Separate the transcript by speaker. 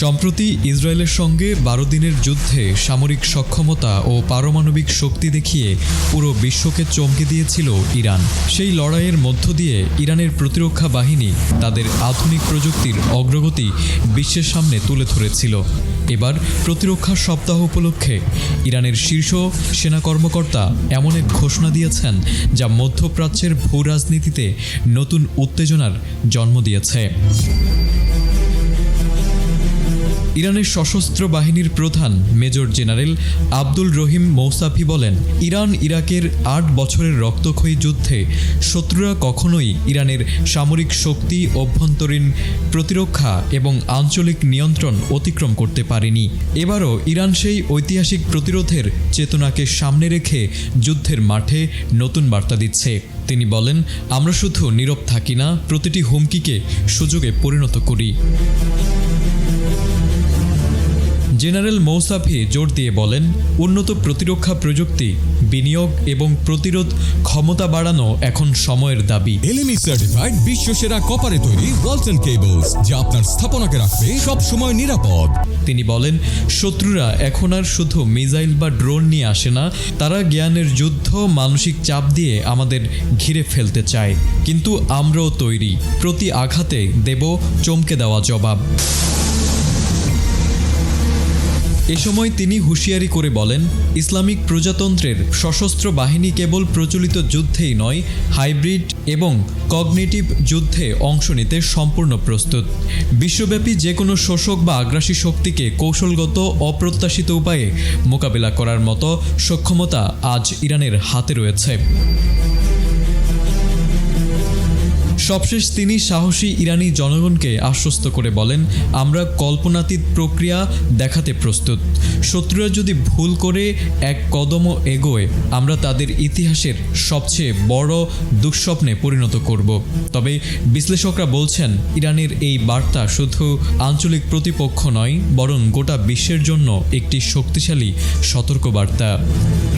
Speaker 1: সম্প্রতি ইসরায়েলের সঙ্গে বারো দিনের যুদ্ধে সামরিক সক্ষমতা ও পারমাণবিক শক্তি দেখিয়ে পুরো বিশ্বকে চমকে দিয়েছিল ইরান। সেই লড়াইয়ের মধ্য দিয়ে ইরানের প্রতিরক্ষা বাহিনী তাদের আধুনিক প্রযুক্তির অগ্রগতি বিশ্বের সামনে তুলে ধরেছিল। এবার প্রতিরক্ষা সপ্তাহ উপলক্ষে ইরানের শীর্ষ সেনা কর্মকর্তা এমন এক ঘোষণা দিয়েছেন যা মধ্যপ্রাচ্যের ভূ রাজনীতিতে নতুন উত্তেজনার জন্ম দিয়েছে। ইরানের সশস্ত্র বাহিনীর প্রধান major general Abdul Rahim Mousavi বলেন, ইরান ইরাকের আট বছরের রক্তক্ষয়ী যুদ্ধে শত্রুরা কখনোই ইরানের সামরিক শক্তি, অভ্যন্তরীণ প্রতিরক্ষা এবং আঞ্চলিক নিয়ন্ত্রণ অতিক্রম করতে পারেনি। এবারও ইরান সেই ঐতিহাসিক প্রতিরোধের চেতনাকে সামনে রেখে যুদ্ধের মাঠে নতুন বার্তা দিচ্ছে। তিনি বলেন, আমরা শুধু নীরব থাকি না, প্রতিটি হুমকিকে সুযোগে পরিণত করি। জেনারেল মৌসাফি জোর দিয়ে বলেন উন্নত প্রতিরক্ষা প্রযুক্তি বিনিয়োগ এবং প্রতিরোধ ক্ষমতা বাড়ানো এখন সময়ের দাবি।
Speaker 2: এলএমই সার্টিফাইড বিশ্ব সেরা কপারে তৈরি ওয়ালটন কেবলস যা আপনার স্থাপনাকে রাখবে সব সময় নিরাপদ।
Speaker 1: তিনি বলেন শত্রুরা এখন আর শুধু মিসাইল বা ড্রোন নিয়ে আসে না তারা জ্ঞানের যুদ্ধ মানসিক চাপ দিয়ে আমাদের ঘিরে ফেলতে চায়। কিন্তু আমরাও তৈরি। প্রতি আঘাতে দেব চমকে দেওয়া জবাব। এ সময় তিনি হুঁশিয়ারি করে বলেন, ইসলামিক প্রজাতন্ত্রের সশস্ত্র বাহিনী কেবল প্রচলিত যুদ্ধেই নয়, হাইব্রিড এবং কগনেটিভ যুদ্ধে অংশ নিতে সম্পূর্ণ প্রস্তুত। বিশ্বব্যাপী যে কোনো শোষক বা আগ্রাসী শক্তিকে কৌশলগত, অপ্রত্যাশিত উপায়ে মোকাবিলা করার মতো সক্ষমতা আজ ইরানের হাতে রয়েছে। সবশেষ তিনি সাহসী ইরানি জনগণকে আশ্বস্ত করে বলেন, আমরা কল্পনাতীত প্রক্রিয়া দেখাতে প্রস্তুত। শত্রুরা যদি ভুল করে এক কদমও এগোয়, আমরা তাদের ইতিহাসের সবচেয়ে বড় দুঃস্বপ্নে পরিণত করব। তবে বিশ্লেষকরা বলছেন, ইরানের এই বার্তা শুধু আঞ্চলিক প্রতিপক্ষ নয়, বরং গোটা বিশ্বের জন্য একটি শক্তিশালী সতর্কবার্তা।